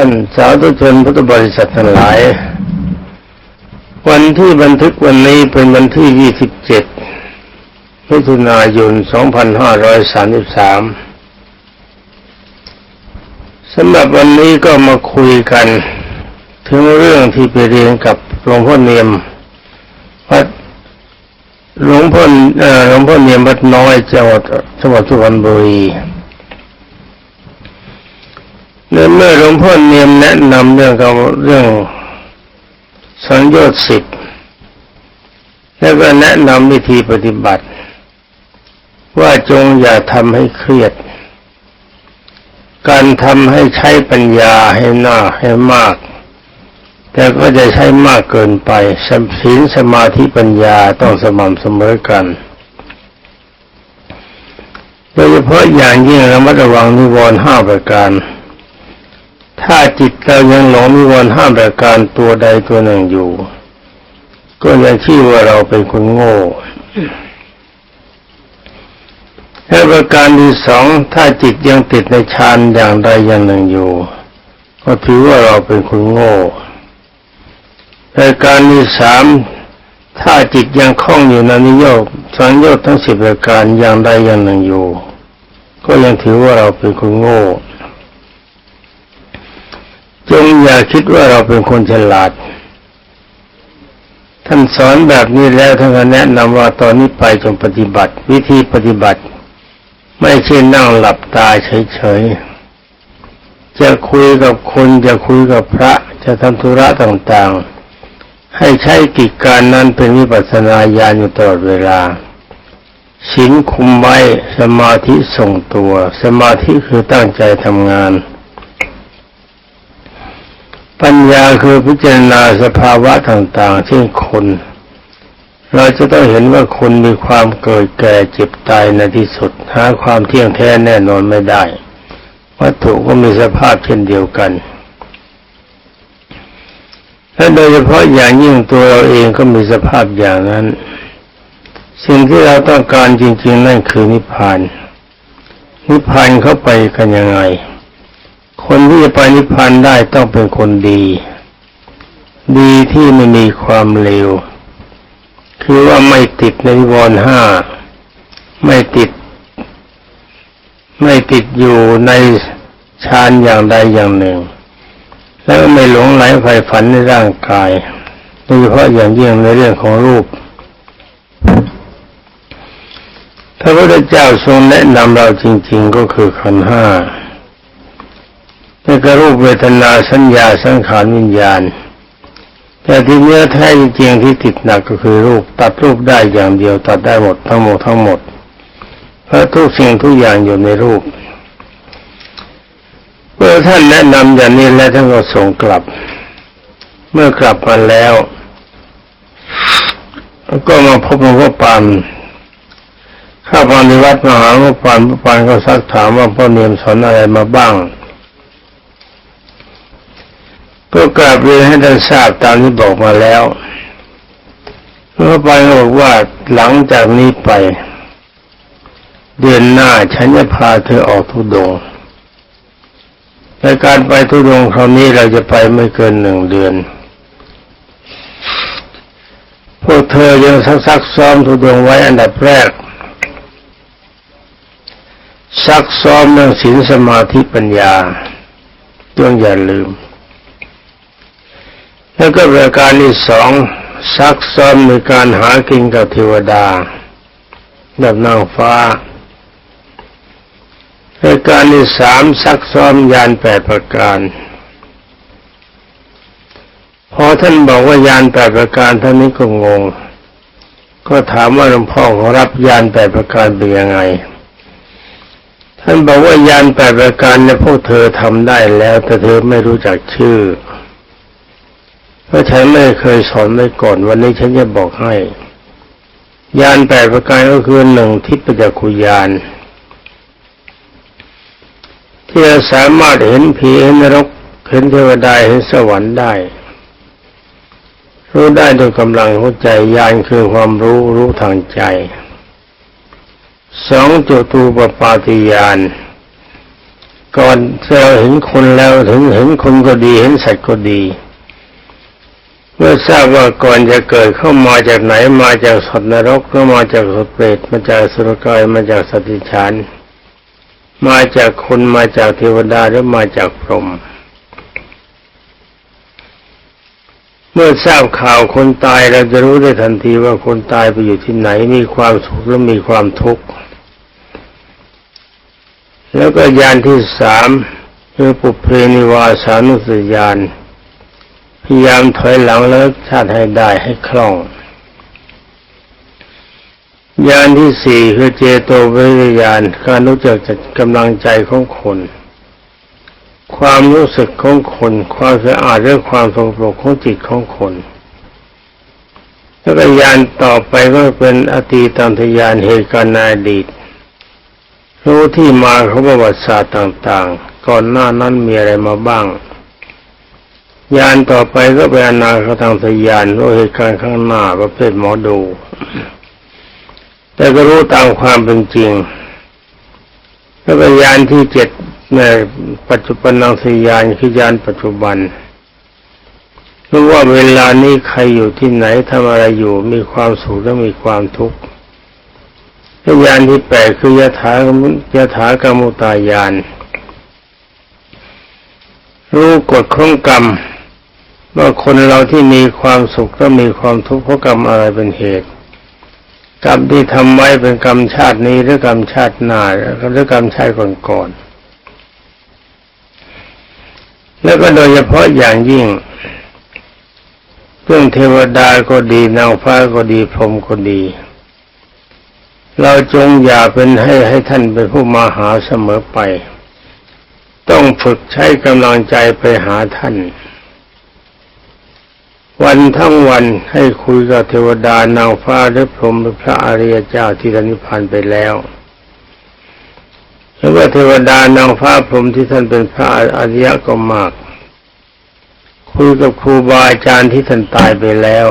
ท่านสาธุชนพุทธบริษัททั้งหลาย วันที่บันทึกวันนี้เป็นวันที่ 27มิถุนายน 2533สำหรับวันนี้ก็มาคุยกัน ถึงเรื่องที่ไปเรียนกับหลวงพ่อเนียมวัดหลวงพ่อเอ่อหลวงพ่อเนียมวัดน้อยจังหวัดจังหวัดสุพรรณบุรี เมื่อหลวงพ่อเนียมแนะนำเรื่องเรื่องสังโยชน์สิบแล้วก็แนะนำวิธีปฏิบัติ ว่าจงอย่าทำให้เครียด การทำให้ใช้ปัญญาให้หน้าให้มาก แต่ก็จะใช้มากเกินไปสมศีลสมาธิปัญญาต้องสม่ำเสมอกันโดยเฉพาะอย่างยิ่งระมัดระวังนิวรณ์ห้าประการ ถ้าจิตเรายังหลงนิวรณ์ห้ามประการตัวใดตัวหนึ่งอยู่ ก็ยังชื่อว่าเราเป็นคนโง่และประการที่สองถ้าจิตยังติดในฌานอย่างใดอย่างหนึ่งอยู่ ก็ถือว่าเราเป็นคนโง่ประการที่สามถ้าจิตยังคล้องอยู่ในนิยกสังโยชน์ทั้งสิบประการอย่างใดอย่างหนึ่งอยู่ ก็ยังถือว่าเราเป็นคนโง่ จงอย่าคิดว่าเราเป็นคนฉลาด ท่านสอนแบบนี้แล้วท่านก็แนะนำว่าตอนนี้ไปจงปฏิบัติ วิธีปฏิบัติ ไม่ใช่นั่งหลับตาเฉยๆ จะคุยกับคนจะคุยกับพระ จะทำธุระต่างๆ ให้ใช้กิจการนั้นเป็นวิปัสสนาญาณอยู่ตลอดเวลาศีลคุมไว้สมาธิส่งตัว สมาธิคือตั้งใจทำงาน ปัญญาคือพิจารณาสภาวะต่างๆ เช่นคน เราจะต้องเห็นว่าคนมีความเกิดแก่เจ็บตายในที่สุด หาความเที่ยงแท้แน่นอนไม่ได้ วัตถุก็มีสภาพเช่นเดียวกันและโดยเฉพาะอย่างยิ่งตัวเราเองก็มีสภาพอย่างนั้น สิ่งที่เราต้องการจริง ๆ นั่นคือนิพพาน นิพพานเข้าไปกันยังไง คนที่จะไปนิพพานได้ต้องเป็นคนดี ดีที่ไม่มีความเลว คือว่าไม่ติดในวรห้า ไม่ติด ไม่ติดอยู่ในฌานอย่างใดอย่างหนึ่ง แล้วไม่หลงไหลใฝ่ฝันในร่างกายโดยเฉพาะอย่างยิ่งในเรื่องของรูปพระพุทธเจ้าทรงแนะนำเราจริง ๆ ก็คือขันห้า นี่ก็รูปเวทนาสัญญาสังขารวิญญาณ แต่ที่เนื้อแท้จริงที่ติดหนักก็คือรูปตัดรูปได้อย่างเดียวตัดได้หมดทั้งหมดทั้งหมดเพราะทุกสิ่งทุกอย่างอยู่ในรูปเมื่อท่านแนะนำอย่างนี้แล้วท่านก็ส่งกลับ เมื่อกลับมาแล้ว ก็มาพบหลวงพ่อปานข้าพานิวัดมหาหลวงพ่อปานหลวงพ่อปานก็ซักถามว่าพ่อเนียมสอนอะไรมาบ้าง ก็กราบเรียนให้ท่านทราบตามที่บอกมาแล้วหลวงพ่อไปบอกว่าหลังจากนี้ไป เดือนหน้าฉันจะพาเธอออกทุดงในการไปทุดงคราวนี้เราจะไปไม่เกินหนึ่งเดือน พวกเธอยังซักซักซ้อมทุดงไว้อันดับแรกซักซ้อมเรื่องศีลสมาธิปัญญาจงอย่าลืม แล้วก็ประการที่สองซักซ้อมในการหากินกับเทวดาแบบนางฟ้ารายการที่สามซักซ้อมยานแปดประการพอท่านบอกว่ายานแปดประการท่านนี้ก็งง ก็ถามว่าหลวงพ่อของรับยานแปดประการเป็นยังไง ท่านบอกว่ายานแปดประการเนี่ยพวกเธอทำได้แล้วแต่เธอไม่รู้จักชื่อ พราะฉันไม่เคยสอนไว้ก่อนวันนี้ฉันจะบอกให้ ยานแปดประการก็คือหนึ่งทิพยจักุยาน ที่จะสามารถเห็นผีเห็นนรกเห็นเทวดาเห็นสวรรค์ได้ รู้ได้ด้วยกำลังหัวใจยานคือความรู้รู้ทางใจสองจตูปปาติยานก่อนเราเห็นคนแล้วถึงเห็นคนก็ดีเห็นสัตว์ก็ดี เมื่อทราบว่าก่อนจะเกิดเข้ามาจากไหนมาจากสัตว์นรกก็มาจากสัตว์เปรตมาจากสุรกายมาจากสัตว์ดิฉันมาจากคนมาจากเทวดาหรือมาจากพรหมเมื่อทราบข่าวคนตายเราจะรู้ได้ทันทีว่าคนตายไปอยู่ที่ไหนมีความสุขหรือมีความทุกข์แล้วก็ยานที่สามคือปุเพนิวาสานุสยาน พยายามถอยหลังแล้วชาติให้ได้ให้คล่องยานที่สี่คือเจโตวิริยานการรู้จักจัดกำลังใจของคน ความรู้สึกของคน ความสะอาดและความสงบของจิตของคนแล้วก็ยานต่อไปก็เป็นอตีตันทยานเหตุการณ์ในอดีตรู้ที่มาของประวัติศาสตร์ต่าง ๆ ก่อนหน้านั้นมีอะไรมาบ้าง ยานต่อไปก็เป็นอนาคตังทยานรู้เหตุการณ์ข้างหน้าประเภทหมอดู แต่ก็รู้ตามความเป็นจริงแล้วก็ยานที่เจ็ดในปัจจุบันนังสยานคือยานปัจจุบันรู้ว่าเวลานี้ใครอยู่ที่ไหนทำอะไรอยู่มีความสุขและมีความทุกข์ยานที่แปดคือยถากมุยถากรรมุตายานรู้กฎของกรรม ว่าคนเราที่มีความสุขก็มีความทุกข์เพราะกรรมอะไรเป็นเหตุ กรรมที่ทำไว้เป็นกรรมชาตินี้หรือกรรมชาติหน้าหรือกรรมชาติก่อนๆแล้วก็โดยเฉพาะอย่างยิ่งเรื่องเทวดาก็ดีนางฟ้าก็ดีพรหมก็ดี เราจงอย่าเป็นให้ให้ท่านเป็นผู้มาหาเสมอไป ต้องฝึกใช้กำลังใจไปหาท่าน วันทั้งวันให้คุยกับเทวดานางฟ้าหรือพรหมหรือพระอริยเจ้าที่ท่านนิพพานไปแล้วหรือว่าเทวดานางฟ้าพรหมที่ท่านเป็นพระอริยก็มาก คุยกับครูบาอาจารย์ที่ท่านตายไปแล้ว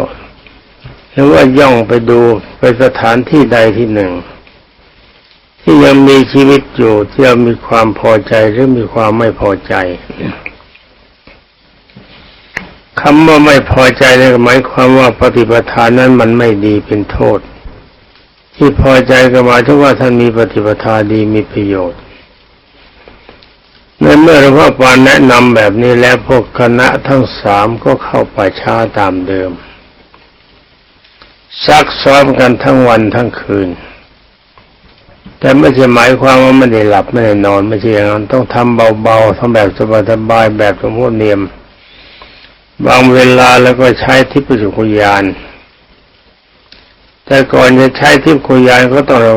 หรือว่าย่องไปดูไปสถานที่ใดที่หนึ่ง ที่ยังมีชีวิตอยู่ที่ยังมีความพอใจหรือมีความไม่พอใจ คำว่าไม่พอใจนี่หมายความว่าปฏิปทานนั้นมันไม่ดีเป็นโทษ ที่พอใจก็หมายถึงว่าท่านมีปฏิปทาดีมีประโยชน์ในเมื่อหลวงพ่อปานแนะนำแบบนี้แล้วพวกคณะทั้งสามก็เข้าป่าช้าตามเดิม ซักซ้อมกันทั้งวันทั้งคืน แต่ไม่ใช่หมายความว่าไม่ได้หลับไม่ได้นอน ไม่ใช่อย่างนั้นต้องทำเบาๆทำแบบสบายๆแบบสมมติเนียม บางเวลาแล้วก็ใช้ทิพยจุกยาน แต่ก่อนจะใช้ทิพยยานก็ต้องเรา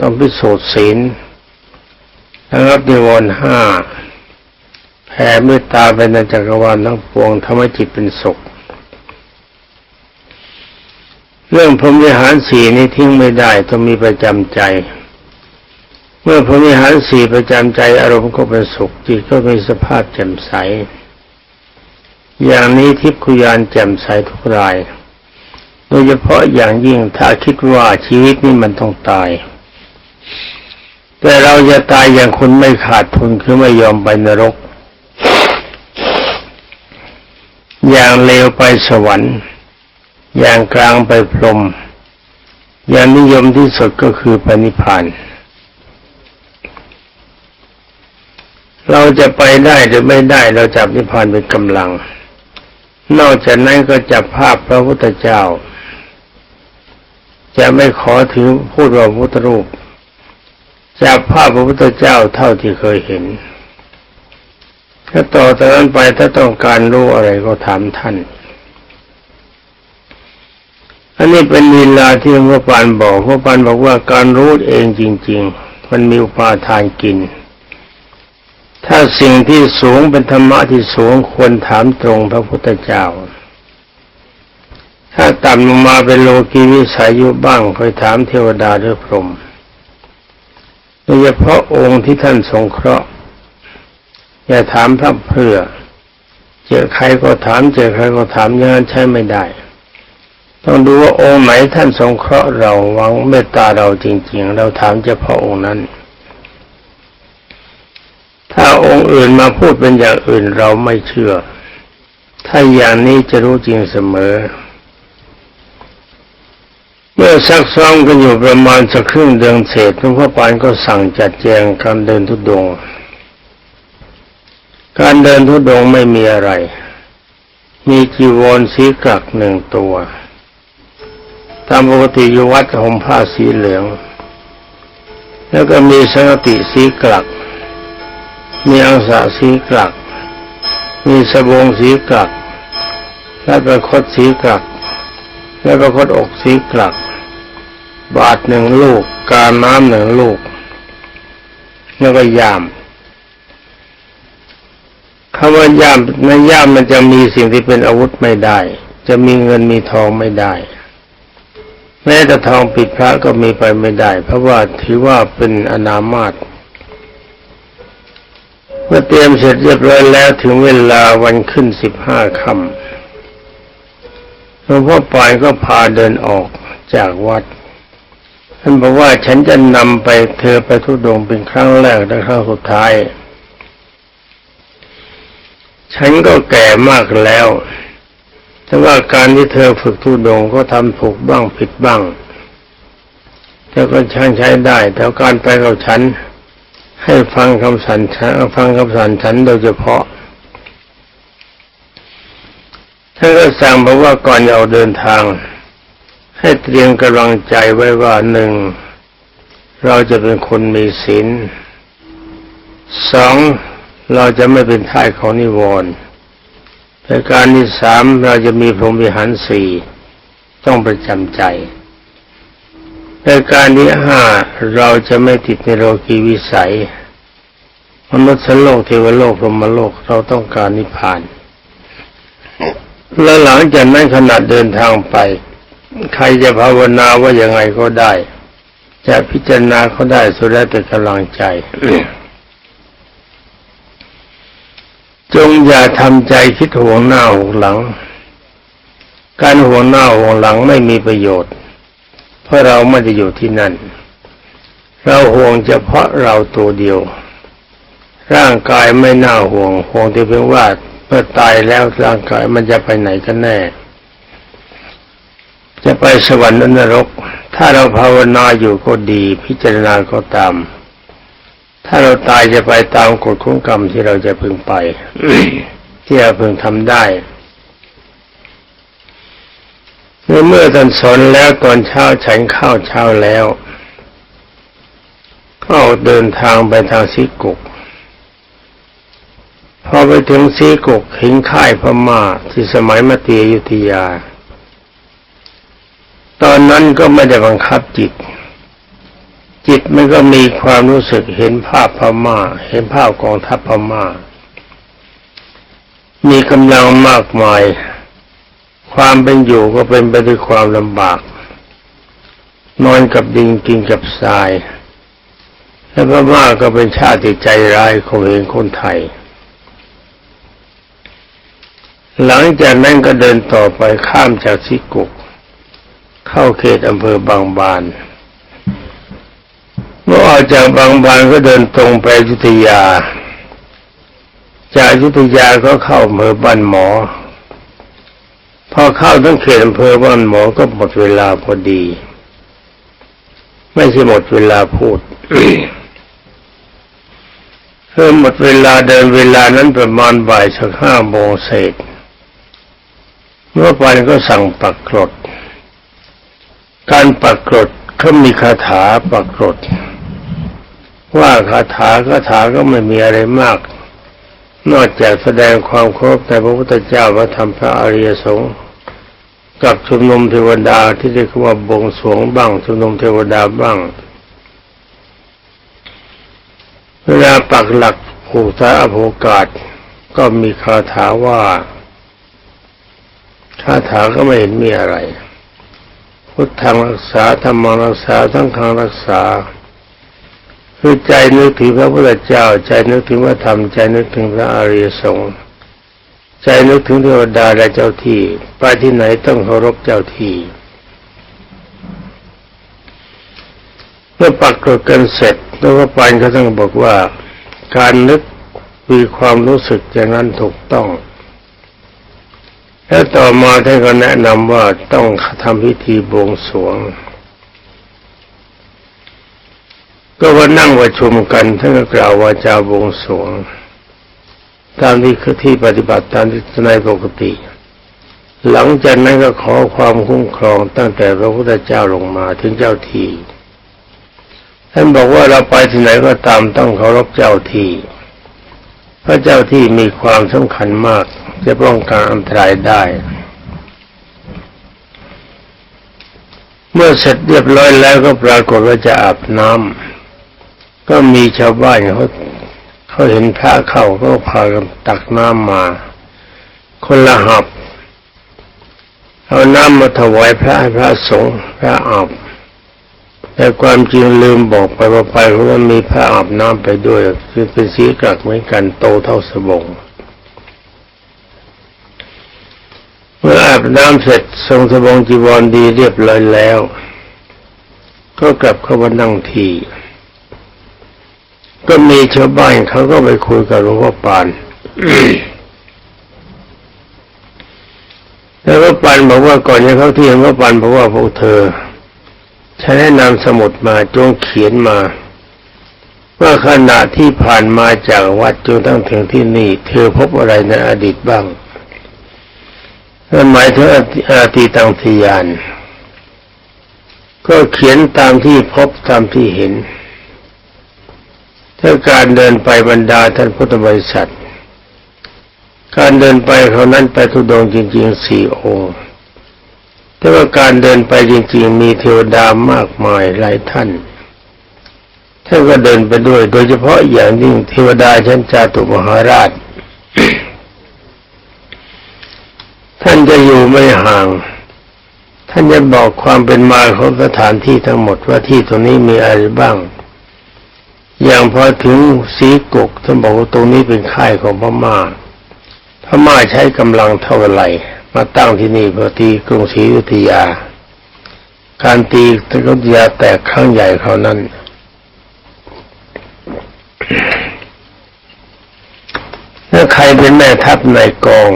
ต้องพิสูจน์ศีลแล้วรับนิวรณ์ห้าแผ่เมตตาไปในจักรวาลทั้งปวงทำให้จิตเป็นสุข เรื่องพรหมวิหารสี่นี้ทิ้งไม่ได้ต้องมีประจำใจ เมื่อพรหมวิหารสี่ประจำใจอารมณ์ก็เป็นสุขจิตก็มีสภาพแจ่มใส อย่างนี้ทิพคุยานแจ่มใสทุกราย โดยเฉพาะอย่างยิ่งถ้าคิดว่าชีวิตนี้มันต้องตาย แต่เราจะตายอย่างคนไม่ขาดทุนคือไม่ยอมไปนรก อย่างเลวไปสวรรค์ อย่างกลางไปพรหมอย่างนิยมที่สุดก็คือปณิพานเราจะไปได้หรือไม่ได้เราจับนิพพานเป็นกำลัง นอกจากนั้นก็จับภาพพระพุทธเจ้า จะไม่ขอถือพูดว่าพุทธรูป จับภาพพระพุทธเจ้าเท่าที่เคยเห็น ถ้าต่อจากนั้นไปถ้าต้องการรู้อะไรก็ถามท่าน อันนี้เป็นลีลาที่หลวงพ่อปานบอกหลวงพ่อปานบอกว่าการรู้เองจริง ๆ มันมีอุปาทานกิน ถ้าสิ่งที่สูงเป็นธรรมะที่สูงควรถามตรงพระพุทธเจ้า ถ้าต่ำลงมาเป็นโลกีวิสัยอยู่บ้างคอยถามเทวดาหรือพรหมโดยเฉพาะองค์ที่ท่านสงเคราะห์ อย่าถามพระเพื่อ เจอใครก็ถามเจอใครก็ถามอย่างนั้นใช้ไม่ได้ต้องดูว่าองค์ไหนท่านสงเคราะห์เราหวังเมตตาเราจริง ๆ เราถามเฉพาะองค์นั้น ถ้าองค์อื่นมาพูดเป็นอย่างอื่นเราไม่เชื่อ ถ้าอย่างนี้จะรู้จริงเสมอ เมื่อซักซ้อมกันอยู่ประมาณสักครึ่งเดือนเศษหลวงพ่อปานก็สั่งจัดแจงการเดินทุดงค์การเดินทุดงค์ไม่มีอะไร มีจีวรสีกรักหนึ่งตัวตามปกติอยู่วัดห่มผ้าสีเหลือง แล้วก็มีสังติสีกรัก มีอังสะสีกรัก มีสบงสีกรัก และประคตสีกรัก และประคตอกสีกรัก บาทหนึ่งลูก การน้ำหนึ่งลูก แล้วก็ยามคำว่ายามในย่ามมันจะมีสิ่งที่เป็นอาวุธไม่ได้ จะมีเงินมีทองไม่ได้ แม้แต่ทองปิดพระก็มีไปไม่ได้ เพราะว่าถือว่าเป็นอนามาต เมื่อเตรียมเสร็จเรียบร้อยแล้วถึงเวลาวันขึ้นสิบห้าค่ำหลวงพ่อปานก็พาเดินออกจากวัด ท่านบอกว่าฉันจะนำไปเธอไปทุดงเป็นครั้งแรกและครั้งสุดท้าย ฉันก็แก่มากแล้ว แต่ว่าการที่เธอฝึกทุดงก็ทำถูกบ้างผิดบ้างแต่ก็ช่างใช้ได้แต่การไปกับฉัน ให้ฟังคำสั่นฉันฟังคำสั่นฉันโดยเฉพาะท่านก็สั่งบอกว่าก่อนจะออกเดินทาง ให้เตรียมกำลังใจไว้ว่าหนึ่งเราจะเป็นคนมีศีลสองเราจะไม่เป็นท่ายของนิวรณ์ประการที่สามเราจะมีพรหมวิหารสี่ต้องประจำใจประการที่ห้าเราจะไม่ติดในโลกีวิสัย มนุษย์โลกเทวโลกพรหมโลกเราต้องการนิพพาน แล้วหลังจากนั้นขณะเดินทางไป ใครจะภาวนาว่ายังไงก็ได้ จะพิจารณาเขาได้สุดแล้วแต่กำลังใจ จงอย่าทำใจคิดห่วงหน้าห่วงหลัง การห่วงหน้าห่วงหลังไม่มีประโยชน์ เพราะเราไม่ได้อยู่ที่นั่น เราห่วงเฉพาะเราตัวเดียว ร่างกายไม่น่าห่วงห่วงแต่เพียงว่าเมื่อตายแล้วร่างกายมันจะไปไหนกันแน่ จะไปสวรรค์นรก ถ้าเราภาวนาอยู่ก็ดีพิจารณาก็ตาม ถ้าเราตายจะไปตามกฎของกรรมที่เราจะพึงไปที่เราพึงทำได้ในเมื่อท่านสอนแล้วตอนเช้าฉันข้าวเช้าแล้วก็เดินทางไปทางซิกุก พอไปถึงซีกุกห็นค่ายพม่าที่สมัยมาเตียยุธยา ตอนนั้นก็ไม่ได้บังคับจิต จิตมันก็มีความรู้สึกเห็นภาพพม่า เห็นภาพกองทัพพม่า มีกำลังมากมาย ความเป็นอยู่ก็เป็นไปด้วยความลำบาก นอนกับดินกินกับทราย และพม่าก็เป็นชาติใจร้ายของเองคนไทย หลังจากนั้นก็เดินต่อไปข้ามจากซิกุก เข้าเขตอำเภอบางบาน เมื่อออกจากบางบานก็เดินตรงไปยุธยา จากยุธยาก็เข้าอำเภอบ้านหมอ พอเข้าทั้งเขตอำเภอบ้านหมอก็หมดเวลาพอดี ไม่ใช่หมดเวลาพูดเพิ่มหมดเวลาเดินเวลานั้นประมาณบ่ายสักห้าโมงเศษ เมื่อไปก็สั่งปักกรด การปักกรดเขามีคาถาปักกรด ว่าคาถาคาถาก็ไม่มีอะไรมาก นอกจากแสดงความเคารพในพระพุทธเจ้าพระธรรมพระอริยสงฆ์กับชุมนุมเทวดาที่เรียกว่าบงสวงบ้างชุมนุมเทวดาบ้าง เวลาปักหลักผูกท้าอโภกาศก็มีคาถาว่า คาถาก็ไม่เห็นมีอะไร พุทธังรักษาธรรมังรักษาทั้งขังรักษา คือใจนึกถึงพระพุทธเจ้า ใจนึกถึงพระธรรม ใจนึกถึงพระอริยสงฆ์ใจนึกถึงเทวดาและเจ้าที่ ไปที่ไหนต้องเคารพเจ้าที่ เมื่อปักกฎกันเสร็จแล้วก็ปันก็ต้องบอกว่า การนึกมีความรู้สึกอย่างนั้นถูกต้อง แล้วต่อมาท่านก็แนะนำว่าต้องทำพิธีบวงสรวง ก็ว่านั่งประชุมกันท่านก็กล่าววาจาบวงสรวง ตามที่คือที่ปฏิบัติตามที่ในปกติ หลังจากนั้นก็ขอความคุ้มครองตั้งแต่พระพุทธเจ้าลงมาถึงเจ้าที่ท่านบอกว่าเราไปที่ไหนก็ตามต้องเคารพเจ้าที่พระเจ้าที่มีความสำคัญมาก จะป้องกันอันตรายได้ เมื่อเสร็จเรียบร้อยแล้วก็ปรากฏว่าจะอาบน้ำก็มีชาวบ้านเขาเขาเห็นพระเข้าก็พากันตักน้ำมา คนละหับเอาน้ำมาถวายพระให้พระสงฆ์พระอาบแต่ความจริงลืมบอกไปว่าไปเพราะว่ามีพระอาบน้ำไปด้วย คือเป็นสีกรักเหมือนกันโตเท่าสบง เมื่ออาบน้ำเสร็จทรงสบงจีวรดีเรียบร้อยแล้ว ก็กลับเข้ามานั่งทีก็มีชาวบ้านเขาก็ไปคุยกับหลวงพ่อปานแล้วก็ปันบอกว่าก่อนจะเข้าที่หลวงพ่อปันบอกว่าพวกเธอฉันแนะนำสมุดมาจงเขียนมาว่าขณะที่ผ่านมาจากวัดจนตั้งถึงที่นี่ เธอพบอะไรในอดีตบ้าง หมายถึงอาตีตังทยาน ก็เขียนตามที่พบตามที่เห็น ถ้าการเดินไปบรรดาท่านพุทธบริษัท การเดินไปเขานั้นไปทุดงจริงๆสี่องค์แต่ว่าการเดินไปจริงๆ มีเทวดามากมายหลายท่านท่านก็เดินไปด้วย โดยเฉพาะอย่างยิ่งเทวดาชั้นจาตุมหาราช ท่านจะอยู่ไม่ห่าง ท่านจะบอกความเป็นมาของสถานที่ทั้งหมดว่าที่ตรงนี้มีอะไรบ้าง อย่างพอถึงสีกกท่านบอกว่าตรงนี้เป็นค่ายของพม่าพม่าใช้กำลังเท่าไหร่มาตั้งที่นี่เพื่อตีกรุงศรีอยุธยา การตีกรุงศรีอยุธยาแตกครั้งใหญ่เขานั้นถ้าใครเป็นแม่ทัพในกอง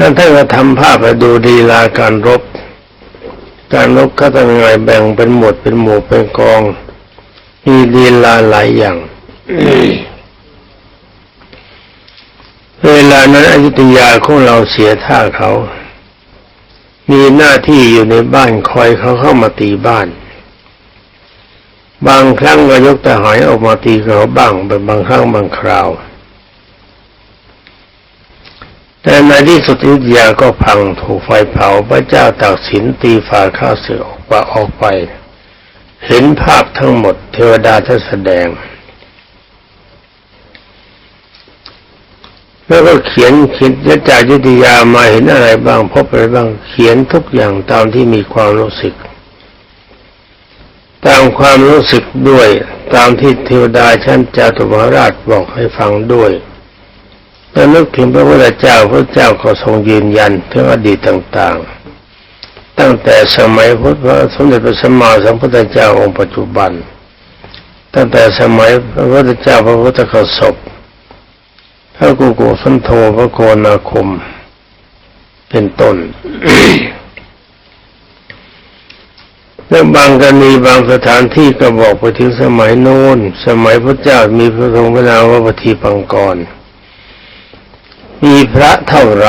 ท่านท่านก็ทำภาพมาดูดีลาการรบ การรบก็ต้องไงแบ่งเป็นหมวดเป็นหมู่เป็นกอง มีดีลาหลายอย่างเวลานั้นอยุธยาของเราเสียท่าเขา มีหน้าที่อยู่ในบ้านคอยเขาเข้ามาตีบ้าน บางครั้งก็ยกทหารออกมาตีเขาบ้างเป็นบางครั้งบางคราว แต่ในที่สุดอยุธยาก็พังถูกไฟเผาพระเจ้าตากสินตีฝาข้าเสือออกมาออกไป เห็นภาพทั้งหมดเทวดาท่านแสดง แล้วก็เขียนเขียนจากยุทธยามาเห็นอะไรบ้างพบอะไรบ้างเขียนทุกอย่างตามที่มีความรู้สึก ตามความรู้สึกด้วย ตามที่เทวดาชั้นจาตุมหาราชบอกให้ฟังด้วย แล้วนึกถึงพระพุทธเจ้าพระเจ้าก็ทรงยืนยันถึงอดีตต่าง ๆ ตั้งแต่สมัยพุทธพระสมเด็จพระสัมมาสัมพุทธเจ้าองค์ปัจจุบัน ตั้งแต่สมัยพระพุทธเจ้าพระพุทธกสบพระกุกุสันโธพระโกนาคม เป็นต้นแล้วบางกรณีบางสถานที่ก็บอกไปถึงสมัยโน้น สมัยพระเจ้ามีพระทรงพระนามว่าปฏิปังกร มีพระเท่าไหร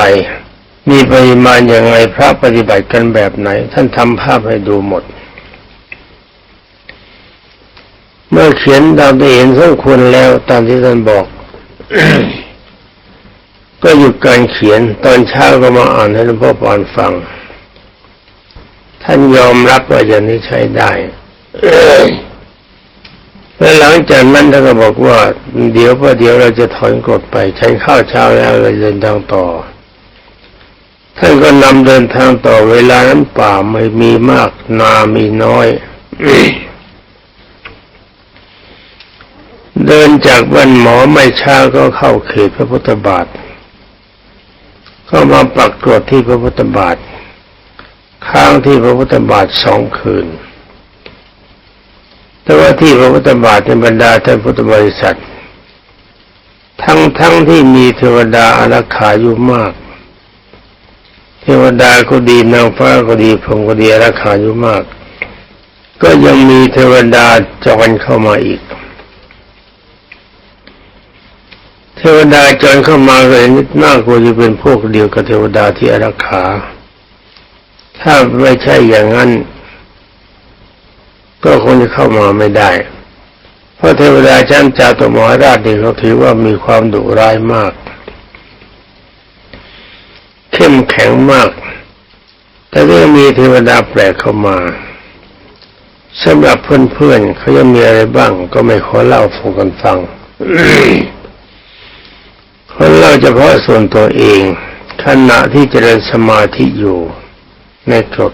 มีปริมาณอย่างไรพระปฏิบัติกันแบบไหน ท่านทำภาพให้ดูหมด เมื่อเขียนตามที่เห็นสมควรแล้วตามที่ท่านบอก ก็หยุดการเขียนตอนเช้าก็มาอ่านให้หลวงพ่อปานฟัง ท่านยอมรับว่าอย่างนี้ใช้ได้ แล้วหลังจากนั้นท่านก็บอกว่า เดี๋ยวประเดี๋ยวเราจะถอนกฎไปใช้ข้าวเช้าแล้วเราเดินทางต่อ ท่านก็นำเดินทางต่อเวลานั้นป่าไม่มีมากนามีน้อย เดินจากบ้านหมอไม่ช้าก็เข้าเขตพระพุทธบาทก็มาปักกรดที่พระพุทธบาท ค้างที่พระพุทธบาทสองคืน แต่ว่าที่พระพุทธบาทในบรรดาท่านพุทธบริษัท ทั้งทั้งที่มีเทวดาอารักขาอยู่มาก เทวดาก็ดีนางฟ้าก็ดีพรหมก็ดีอารักขาอยู่มาก ก็ยังมีเทวดาจรเข้ามาอีก เทวดาจรเข้ามาเลยนิดมากกว่าจะเป็นพวกเดียวกับเทวดาที่อารักขา ถ้าไม่ใช่อย่างนั้น ก็คงจะเข้ามาไม่ได้ เพราะเทวดาชั้นจาตุมหาราชนี่เขาถือว่ามีความดุร้ายมาก เข้มแข็งมาก แต่ก็ยังมีเทวดาแปลกเข้ามาสำหรับเพื่อนๆเขายังมีอะไรบ้าง ก็ไม่ขอเล่าฟังกันฟังคนเล่าเฉพาะส่วนตัวเองขณะที่เจริญสมาธิอยู่ในกรด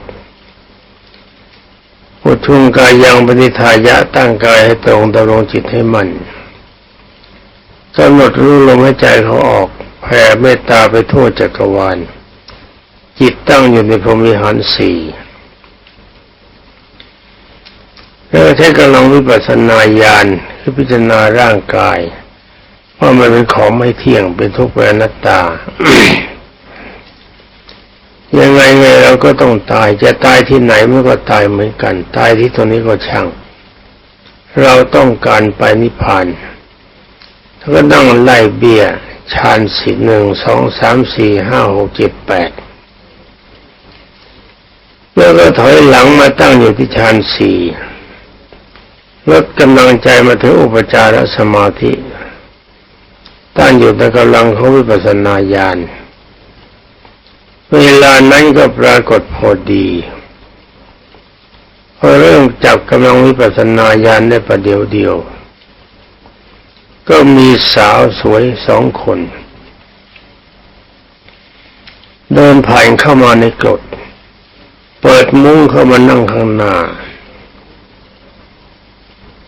อุทุงกายยังปณิทายะตั้งกายให้ตรงดำรงจิตให้มันกำหนดรู้ลมหายใจเขาออกแผ่เมตตาไปทั่วจักรวาล จิตตั้งอยู่ในพรหมวิหารสี่แล้วใช้กำลังวิปัสสนาญาณคือพิจารณาร่างกายว่ามันเป็นของไม่เที่ยงเป็นทุกข์เป็นอนัตตา ยังไงไงเราก็ต้องตายจะตายที่ไหนมันก็ตายเหมือนกัน ตายที่ตรงนี้ก็ช่าง เราต้องการไปนิพพานแล้วก็นั่งไล่เบี้ยชานสี่หนึ่งสองสามสี่ห้าหกเจ็ดแปดแล้วก็ถอยหลังมาตั้งอยู่ที่ชานสี่ลดกำลังใจมาถึงอุปจารสมาธิ ตั้งอยู่ในกำลังของวิปัสสนาญาณ เวลานั้นก็ปรากฏพอดีพอเริ่มจับกำลังวิปัสสนาญาณได้ประเดียวเดียว ก็มีสาวสวยสองคน เดินผ่านเข้ามาในกรดเปิดมุ้งเข้ามานั่งข้างหน้า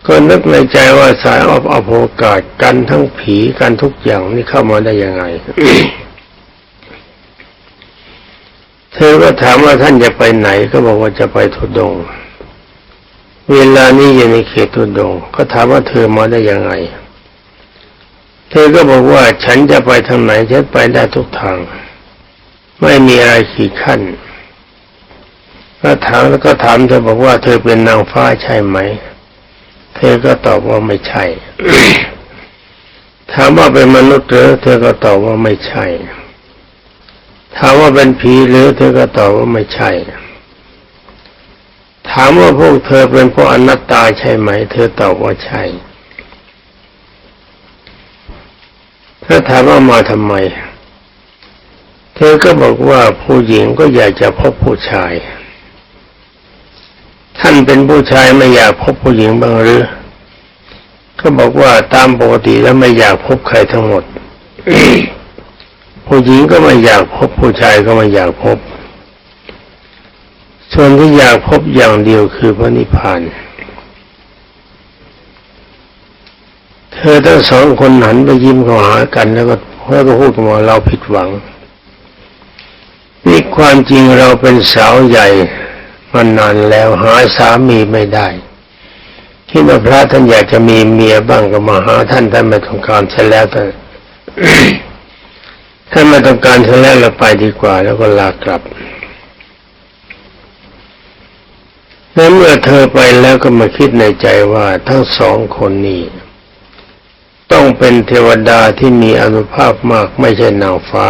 ก็นึกในใจว่าสายออกอโภกาสกันทั้งผีกันทุกอย่างนี่เข้ามาได้ยังไง เธอก็ถามว่าท่านจะไปไหนก็บอกว่าจะไปทุดง เวลานี้อยู่ในเขตทุดง ก็ถามว่าเธอมาได้ยังไง เธอก็บอกว่าฉันจะไปทางไหนฉันไปได้ทุกทาง ไม่มีอะไรขีดขั้นก็ถามแล้วก็ถามเธอบอกว่าเธอเป็นนางฟ้าใช่ไหม เธอก็ตอบว่าไม่ใช่ ถามว่าเป็นมนุษย์หรือเธอก็ตอบว่าไม่ใช่ ถามว่าเป็นผีหรือเธอก็ตอบว่าไม่ใช่ ถามว่าพวกเธอเป็นพวกอนัตตาใช่ไหม เธอตอบว่าใช่ถ้าถามว่ามาทำไม เธอก็บอกว่าผู้หญิงก็อยากจะพบผู้ชาย ท่านเป็นผู้ชายไม่อยากพบผู้หญิงบ้างหรือ ก็บอกว่าตามปกติแล้วไม่อยากพบใครทั้งหมด ผู้หญิงก็ไม่อยากพบ ผู้ชายก็ไม่อยากพบ ส่วนที่อยากพบอย่างเดียวคือพระนิพพานเธอทั้งสองคนหันไปยิ้มเข้าหากันแล้วก็แล้วก็พูดว่าเราผิดหวังนี่ความจริงเราเป็นสาวใหญ่มานานแล้วหาสามีไม่ได้คิดว่าพระท่านอยากจะมีเมียบ้างก็มาหาท่านท่านไม่ต้องการเสร็จแล้วท่ นท่าไม่ต้องการเสร็จแล้วเราไปดีกว่า แล้วก็ลากลับแล้วเมื่อเธอไปแล้วก็มาคิดในใจว่าทั้งสองคนนี้ ต้องเป็นเทวดาที่มีอนุภาพมากไม่ใช่นางฟ้า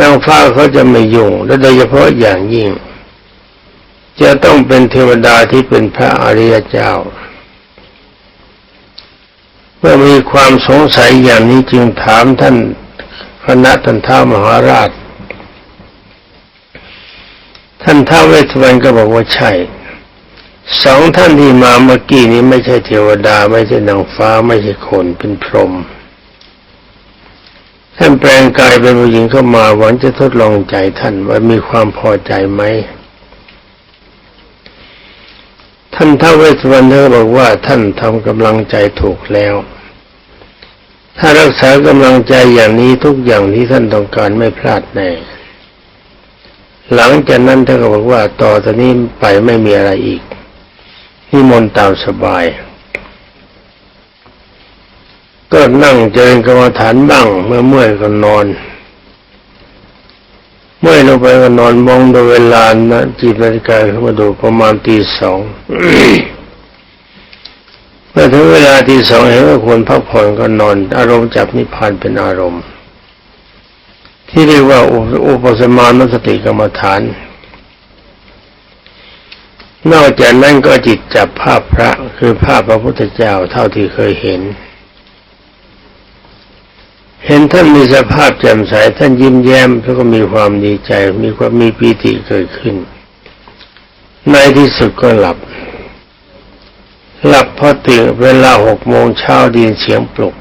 นางฟ้าเขาจะไม่ยุ่งและโดยเฉพาะอย่างยิ่ง จะต้องเป็นเทวดาที่เป็นพระอริยเจ้า เมื่อมีความสงสัยอย่างนี้จึงถามท่านคณะท่านท้ามหาราช ท่านท้าเวสวรรณก็บอกว่าใช่สองท่านที่มาเมื่อกี้นี้ไม่ใช่เทวดา ไม่ใช่นางฟ้าไม่ใช่คนเป็นพรหมท่านแปลงกายเป็นผู้หญิงเข้ามาหวังจะทดลองใจท่านว่ามีความพอใจไหม ท่านท้าวเวสสุวรรณเธอบอกว่าท่านทำกำลังใจถูกแล้ว ถ้ารักษากำลังใจอย่างนี้ทุกอย่างที่ท่านต้องการไม่พลาดแน่ หลังจากนั้นท่านก็บอกว่าต่อจากนี้ไปไม่มีอะไรอีกนิมนต์ตามสบาย ก็นั่งเจริญกรรมฐานบ้างเมื่อเมื่อยก็นอน เมื่อลงไปก็นอนมองดูเวลานะจิตนาฬิกาเข้ามาดูประมาณตีสองเมื่อถึงเวลาที่สองเห็นว่าควรพักผ่อนก็นอน อารมณ์จับนิพพานเป็นอารมณ์ ที่เรียกว่าอุปสมานสติกรรมฐาน นอกจากนั้นก็จิตจับภาพพระคือภาพพระพุทธเจ้าเท่าที่เคยเห็น เห็นท่านมีสภาพแจ่มใสท่านยิ้มแย้มแล้วก็มีความดีใจ มีความมีปีติเกิดขึ้น ในที่สุดก็หลับ หลับพอตื่นเวลาหกโมงเช้าดินเสียงปลุก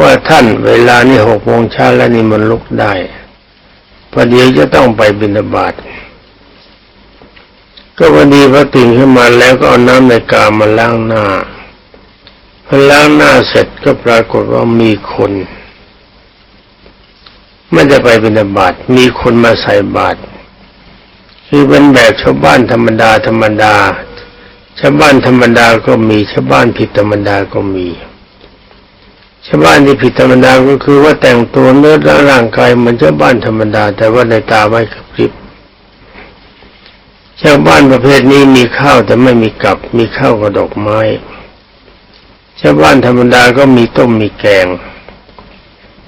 ว่าท่านเวลานี้หกโมงเช้าแล้วนี่มันลุกได้พอเดี๋ยวจะต้องไปบิณฑบาตก็พอดีพอตื่นขึ้นมาแล้วก็เอาน้ำในกามาล้างหน้าพอล้างหน้าเสร็จ ก็ปรากฏว่ามีคนไม่ได้ไปบิณฑบาตมีคนมาใส่บาตรคือเป็นแบบชาวบ้านธรรมดาธรรมดาชาวบ้านธรรมดาก็มีชาวบ้านผิดธรรมดาก็มีชาวบ้านที่ผิดธรรมดาก็คือว่าแต่งตัวเนื้อและร่างกายเหมือนชาวบ้านธรรมดา แต่ว่าในตาไม่กระพริบชาวบ้านประเภทนี้มีข้าวแต่ไม่มีกับมีข้าวกับดกไม้ ชาวบ้านธรรมดาก็มีต้มมีแกง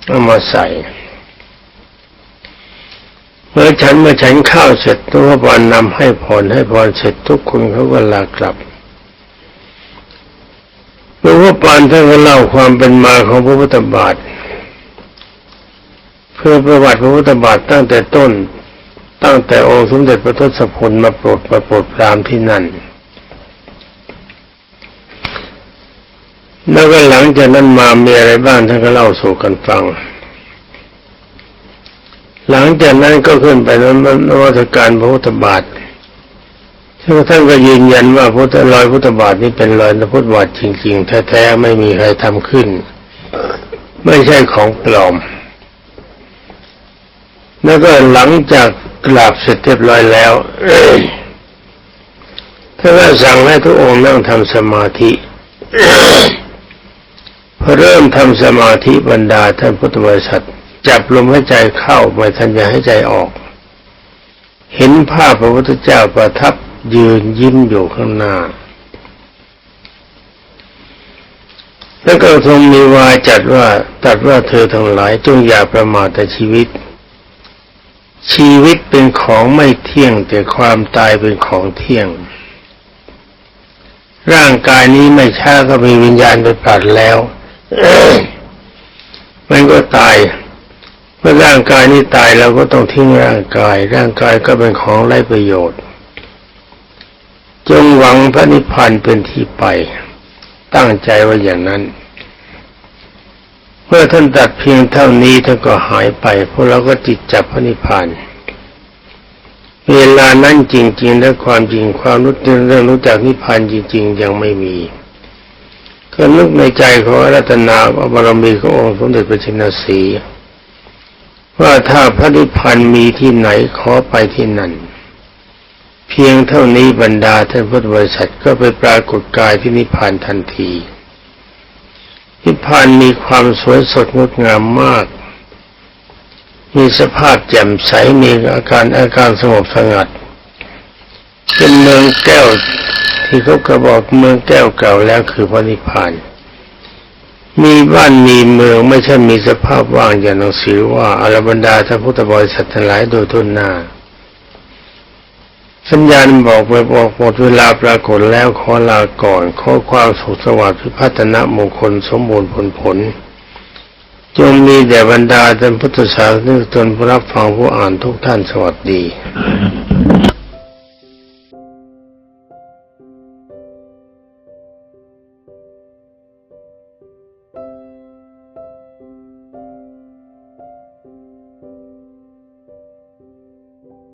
เอามาใส่ เมื่อฉันเมื่อฉันข้าวเสร็จตัวบอลนำให้พรให้พรเสร็จทุกคนเขาก็ลากลับหลวงพ่อปานท่านก็เล่าความเป็นมาของพระพุทธบาท เพื่อประวัติพระพุทธบาทตั้งแต่ต้น ตั้งแต่องค์สมเด็จพระทศพลมาโปรดมาโปรดปรามที่นั่น แล้วก็หลังจากนั้นมามีอะไรบ้างท่านก็เล่าสู่กันฟัง หลังจากนั้นก็ขึ้นไปนนวัตการพระพุทธบาทซึ่งท่านก็ยืนยันว่าพุทธรอยพุทธบาทนี้เป็นรอยพระพุทธบาทจริงๆ แท้ๆไม่มีใครทำขึ้น ไม่ใช่ของปลอม แล้วก็หลังจากกราบเสร็จเรียบร้อยแล้วท่านก็สั่งให้ทุกองค์นั่งทำสมาธิ พอเริ่มทำสมาธิบรรดาท่านพุทธบริษัท จับลมหายใจเข้าไม่ทันจะให้ใจออก เห็นภาพพระพุทธเจ้าประทับยืนยิ้มอยู่ข้างหน้าแล้วก็ทรงมีวาจัดว่าตัดว่าเธอทั้งหลายจงอย่าประมาทแต่ชีวิต ชีวิตเป็นของไม่เที่ยงแต่ความตายเป็นของเที่ยง ร่างกายนี้ไม่ช้าก็มีวิญญาณไปปรัดแล้ว มันก็ตาย เมื่อร่างกายนี้ตายเราก็ต้องทิ้งร่างกาย ร่างกายก็เป็นของไร้ประโยชน์ จงหวังพระนิพพานเป็นที่ไป ตั้งใจว่าอย่างนั้น เมื่อท่านตัดเพียงเท่านี้ท่านก็หายไปพวกเราก็จิตจับพระนิพพานเวลานั้นจริงๆและความจริงความรู้เรื่องรู้จักนิพพานจริง ๆ ยังไม่มี ก็นึกในใจของรัตนาบารมีขององค์สมเด็จพระชินสีว่าถ้าพระนิพพานมีที่ไหนขอไปที่นั่น เพียงเท่านี้บรรดาท่านพุทธบริษัทก็ไปปรากฏกายที่นิพพานทันที นิพพานมีความสวยสดงดงามมาก มีสภาพแจ่มใสมีอาการอาการสงบสงัด เป็นเมืองแก้วที่เขากระบอกเมืองแก้วเก่าแล้วคือพระนิพพาน มีบ้านมีเมืองไม่ใช่มีสภาพว่างอย่างหนังสือว่าอารบรรดาท่านพุทธบริษัททั้งหลายโดยทุนหน้า สัญญาณบอกไปบอกหมดเวลาปรากฏแล้วขอลาก่อนขอความสุขสวัสดิ์พิพัฒนะมงคลสมบูรณ์ผลผลจงมีแด่บรรดาท่านพุทธศาสนิกชนผู้รับฟังผู้อ่านทุกท่านสวัสดี